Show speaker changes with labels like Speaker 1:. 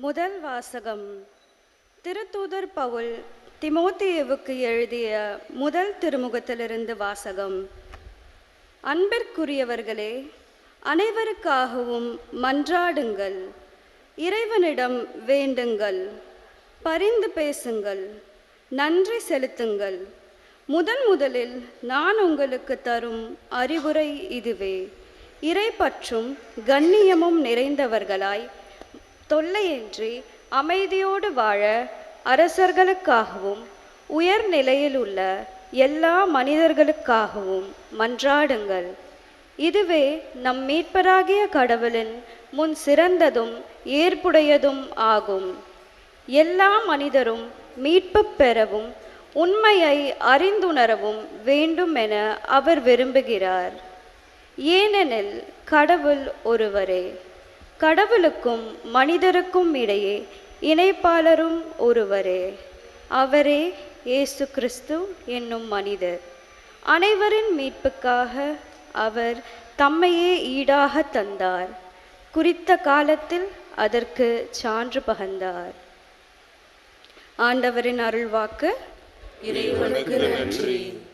Speaker 1: முதல் வாசகம். திருத்தூதர் பவுல் திமோத்தியவுக்கு எழுதிய முதல் திருமுகத்திலிருந்து வாசகம். அன்பிற்குரியவர்களே அனைவருக்காகவும் மன்றாடுங்கள். இறைவனிடம் வேண்டுங்கள். பரிந்து பேசுங்கள். நன்றி செலுத்துங்கள். முதன் முதலில் நான் உங்களுக்கு தரும் அறிவுரை இதுவே. இறைப்பற்றும் கண்ணியமும் நிறைந்தவர்களாய் தொல்லையின்றி அமைதியோடு வாழ அரசர்களுக்காகவும் உயர்நிலையில் உள்ள எல்லா மனிதர்களுக்காகவும் மன்றாடுங்கள். இதுவே நம் மீட்பராகிய கடவுளின் முன் சிறந்ததும் ஏற்புடையதும் ஆகும். எல்லா மனிதரும் மீட்பு பெறவும் உண்மையை அறிந்துணரவும் வேண்டும் என அவர் விரும்புகிறார். ஏனெனில் கடவுள் ஒருவரே. கடவுளுக்கும் மனிதருக்கும் இடையே இணைப்பாளரும் ஒருவரே. அவரே இயேசு கிறிஸ்து என்னும் மனிதர். அனைவரின் மீட்புக்காக அவர் தம்மையே ஈடாக தந்தார். குறித்த காலத்தில் அதற்கு சான்று பகந்தார். ஆண்டவரின் அருள்வாக்கு.
Speaker 2: இறைவனுக்கு நன்றி.